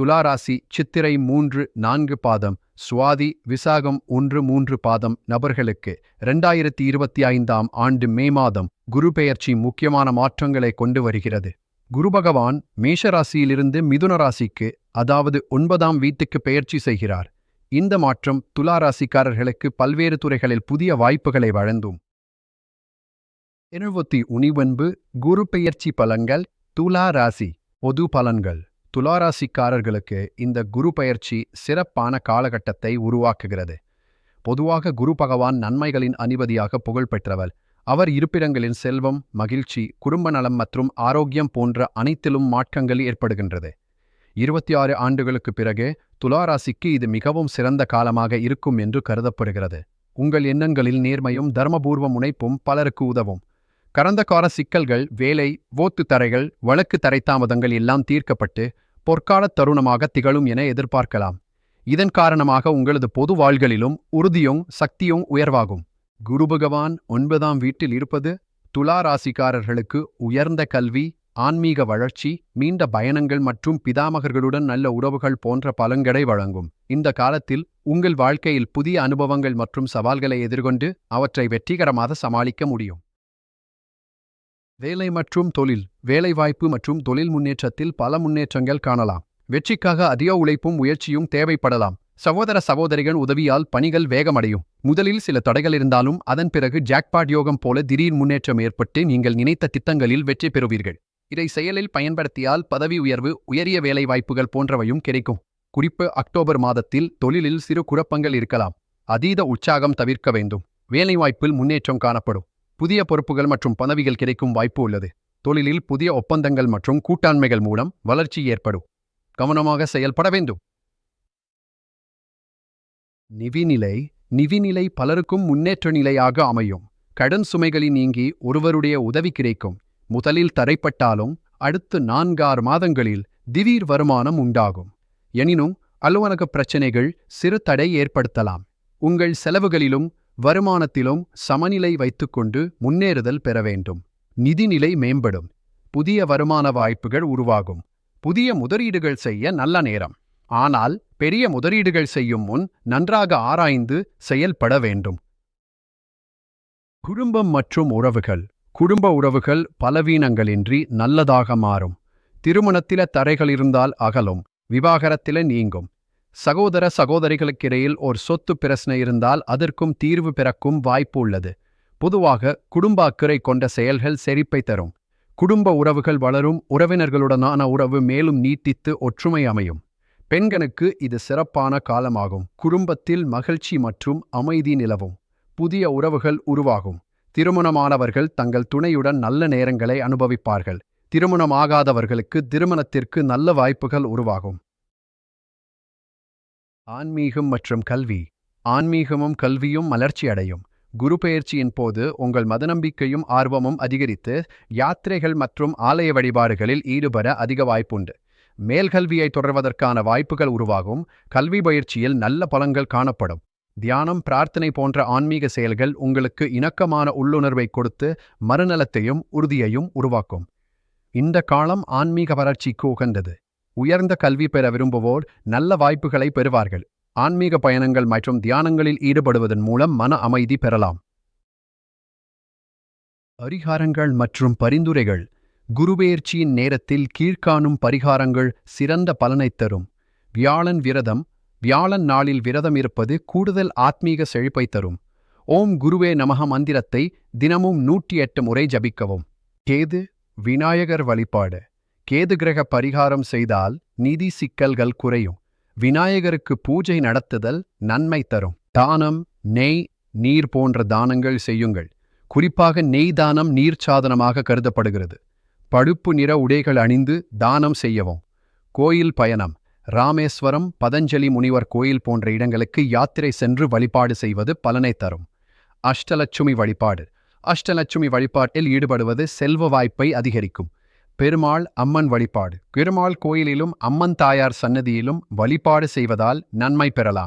துளாராசி சித்திரை மூன்று நான்கு பாதம் சுவாதி விசாகம் ஒன்று மூன்று பாதம் நபர்களுக்கு இரண்டாயிரத்தி இருபத்தி ஐந்தாம் ஆண்டு மே மாதம் குரு பெயர்ச்சி முக்கியமான மாற்றங்களை கொண்டு வருகிறது. குரு பகவான் மேஷராசியிலிருந்து மிதுன ராசிக்கு அதாவது ஒன்பதாம் வீட்டுக்கு பெயர்ச்சி செய்கிறார். இந்த மாற்றம் துலா ராசிக்காரர்களுக்கு பல்வேறு துறைகளில் புதிய வாய்ப்புகளை வழங்கும். எழுபத்தி உனிவன்பு குரு பெயர்ச்சி பலன்கள் துலா ராசி பொது பலன்கள். துலாராசிக்காரர்களுக்கு இந்த குரு பயிற்சி சிறப்பான காலகட்டத்தை உருவாக்குகிறது. பொதுவாக குரு பகவான் நன்மைகளின் அதிபதியாக புகழ் பெற்றவர். அவர் இருப்பிடங்களின் செல்வம் மகிழ்ச்சி குடும்ப நலம் மற்றும் ஆரோக்கியம் போன்ற அனைத்திலும் மாற்றங்கள் ஏற்படுகின்றது. இருபத்தி ஆறு ஆண்டுகளுக்கு பிறகு துலாராசிக்கு இது மிகவும் சிறந்த காலமாக இருக்கும் என்று கருதப்படுகிறது. உங்கள் எண்ணங்களில் நேர்மையும் தர்மபூர்வ முனைப்பும் பலருக்கு உதவும். கடந்த கால சிக்கல்கள் வேலை ஓத்து தரைகள் வழக்கு தரைத்தாமதங்கள் எல்லாம் தீர்க்கப்பட்டு பொற்காலத் தருணமாக திகழும் என எதிர்பார்க்கலாம். இதன் காரணமாக உங்களது பொது வாழ்களிலும் உறுதியும் சக்தியும் உயர்வாகும். குரு பகவான் ஒன்பதாம் வீட்டில் இருப்பது துலா ராசிக்காரர்களுக்கு உயர்ந்த கல்வி ஆன்மீக வளர்ச்சி மீண்ட பயணங்கள் மற்றும் பிதாமகர்களுடன் நல்ல உறவுகள் போன்ற பலன்களை வழங்கும். இந்த காலத்தில் உங்கள் வாழ்க்கையில் புதிய அனுபவங்கள் மற்றும் சவால்களை எதிர்கொண்டு அவற்றை வெற்றிகரமாக சமாளிக்க முடியும். வேலை மற்றும் தொழில் வேலைவாய்ப்பு மற்றும் தொழில் முன்னேற்றத்தில் பல முன்னேற்றங்கள் காணலாம். வெற்றிக்காக அதிக உழைப்பும் முயற்சியும் தேவைப்படலாம். சகோதர சகோதரிகள் உதவியால் பணிகள் வேகமடையும். முதலில் சில தடைகள் இருந்தாலும் அதன் பிறகு ஜாக்பாட் யோகம் போல திடீர் முன்னேற்றம் ஏற்பட்டு நீங்கள் நினைத்த திட்டங்களில் வெற்றி பெறுவீர்கள். இதை செயலில் பயன்படுத்தியால் பதவி உயர்வு உயரிய வேலைவாய்ப்புகள் போன்றவையும் கிடைக்கும். குறிப்பு அக்டோபர் மாதத்தில் தொழிலில் சிறு குழப்பங்கள் இருக்கலாம். அதீத உற்சாகம் தவிர்க்க வேண்டும். வேலைவாய்ப்பில் முன்னேற்றம் காணப்படும். புதிய பொறுப்புகள் மற்றும் பதவிகள் கிடைக்கும் வாய்ப்பு உள்ளது. தொழிலில் புதிய ஒப்பந்தங்கள் மற்றும் கூட்டாண்மைகள் மூலம் வளர்ச்சி ஏற்படும். கவனமாக செயல்பட வேண்டும். நிவிநிலை நிவிநிலை பலருக்கும் முன்னேற்ற நிலையாக அமையும். கடன் சுமைகளில் நீங்கி ஒருவருடைய உதவி கிடைக்கும். முதலில் தரைப்பட்டாலும் அடுத்து நான்காறு மாதங்களில் திடீர் வருமானம் உண்டாகும். எனினும் அலுவலக பிரச்சினைகள் சிறு தடை ஏற்படுத்தலாம். உங்கள் செலவுகளிலும் வருமானத்திலும் சமநிலை வைத்துக்கொண்டு முன்னேறுதல் பெற வேண்டும். நிதிநிலை மேம்படும். புதிய வருமான வாய்ப்புகள் உருவாகும். புதிய முதலீடுகள் செய்ய நல்ல நேரம். ஆனால் பெரிய முதலீடுகள் செய்யும் முன் நன்றாக ஆராய்ந்து செயல்பட வேண்டும். குடும்பம் மற்றும் உறவுகள். குடும்ப உறவுகள் பலவீனங்களின்றி நல்லதாக மாறும். திருமணத்தில தரைகள் இருந்தால் அகலும். விவாகரத்தில நீங்கும். சகோதர சகோதரிகளுக்கிடையில் ஒரு சொத்து பிரச்சனை இருந்தால் அதற்கும் தீர்வு பிறக்கும் வாய்ப்பு உள்ளது. பொதுவாக குடும்ப அக்கறை கொண்ட செயல்கள் செழிப்பை தரும். குடும்ப உறவுகள் வளரும் உறவினர்களுடனான உறவு மேலும் நீட்டித்து ஒற்றுமை அமையும். பெண்களுக்கு இது சிறப்பான காலமாகும். குடும்பத்தில் மகிழ்ச்சி மற்றும் அமைதி நிலவும். புதிய உறவுகள் உருவாகும். திருமணமானவர்கள் தங்கள் துணையுடன் நல்ல நேரங்களை அனுபவிப்பார்கள். திருமணமாகாதவர்களுக்கு திருமணத்திற்கு நல்ல வாய்ப்புகள் உருவாகும். ஆன்மீகம் மற்றும் கல்வி. ஆன்மீகமும் கல்வியும் மலர்ச்சி அடையும். குரு பெயர்ச்சியின் போது உங்கள் மதநம்பிக்கையும் ஆர்வமும் அதிகரித்து யாத்திரைகள் மற்றும் ஆலய வழிபாடுகளில் ஈடுபட அதிக வாய்ப்புண்டு. மேல்கல்வியை தொடர்வதற்கான வாய்ப்புகள் உருவாகும். கல்வி பயிற்சியில் நல்ல பலங்கள் காணப்படும். தியானம் பிரார்த்தனை போன்ற ஆன்மீக செயல்கள் உங்களுக்கு இணக்கமான உள்ளுணர்வை கொடுத்து மறுநலத்தையும் உறுதியையும் உருவாக்கும். இந்த காலம் ஆன்மீக வளர்ச்சிக்கு உகந்தது. உயர்ந்த கல்வி பெற விரும்புவோர் நல்ல வாய்ப்புகளை பெறுவார்கள். ஆன்மீக பயணங்கள் மற்றும் தியானங்களில் ஈடுபடுவதன் மூலம் மன அமைதி பெறலாம். பரிகாரங்கள் மற்றும் பரிந்துரைகள். குருபெயர்ச்சியின் நேரத்தில் கீழ்காணும் பரிகாரங்கள் சிறந்த பலனைத் தரும். வியாழன் விரதம். வியாழன் நாளில் விரதம் இருப்பது கூடுதல் ஆத்மீக செழிப்பை தரும். ஓம் குருவே நமக மந்திரத்தை தினமும் நூற்றி எட்டு முறை ஜபிக்கவும். கேது விநாயகர் வழிபாடு. கேது கிரக பரிகாரம் செய்தால் நிதி சிக்கல்கள் குறையும். விநாயகருக்கு பூஜை நடத்துதல் நன்மை தரும். தானம் நெய் நீர் போன்ற தானங்கள் செய்யுங்கள். குறிப்பாக நெய் தானம் நீர் சாதனமாக கருதப்படுகிறது. பழுப்பு நிற உடைகள் அணிந்து தானம் செய்யவும். கோயில் பயணம். ராமேஸ்வரம் பதஞ்சலி முனிவர் கோயில் போன்ற இடங்களுக்கு யாத்திரை சென்று வழிபாடு செய்வது பலனை தரும். அஷ்டலட்சுமி வழிபாடு. அஷ்டலட்சுமி வழிபாட்டில் ஈடுபடுவது செல்வ வாய்ப்பை அதிகரிக்கும். பெருமாள் அம்மன் வழிபாடு. பெருமாள் கோயிலிலும் அம்மன் தாயார் சன்னதியிலும் வழிபாடு செய்வதால் நன்மை பெறலாம்.